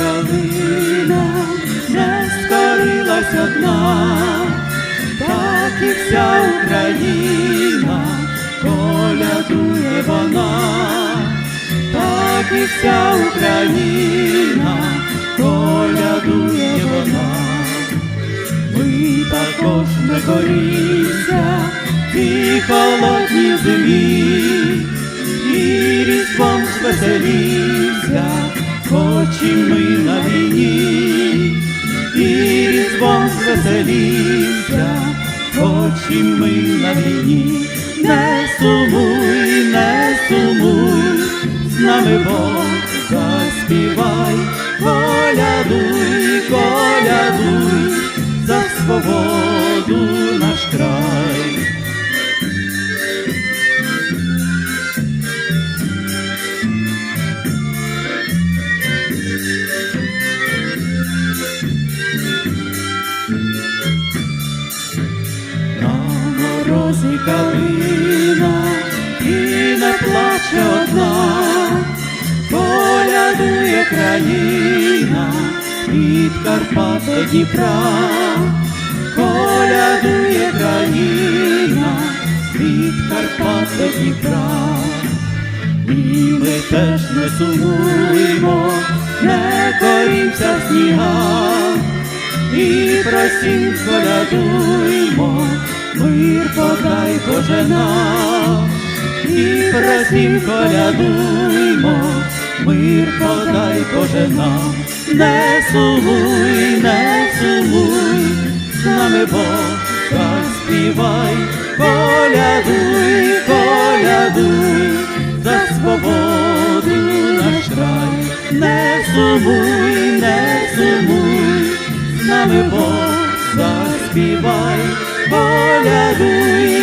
калина не скорилась одна, так і вся Україна колядує вона, так і вся Україна колядує вона. Ми також не коріться, ті холодні зимі, і різдвом звеселіться, хоч і ми звеселіться, хоч і ми на війні, не сумуй, не сумуй, з нами Бог калина і не плаче одна, колядує країна від Карпат до Дніпра, колядує країна від Карпат до Дніпра. І ми теж не сумуємо, не корімся в снігах, і просім колядуймо, мир подай Боже нам, і просім колядуймо, мир подай Боже нам, не сумуй, не сумуй, з нами Бог заспівай, колядуй, колядуй, за свободу наш край, не сумуй, не сумуй, з нами Бог заспівай, колядуй,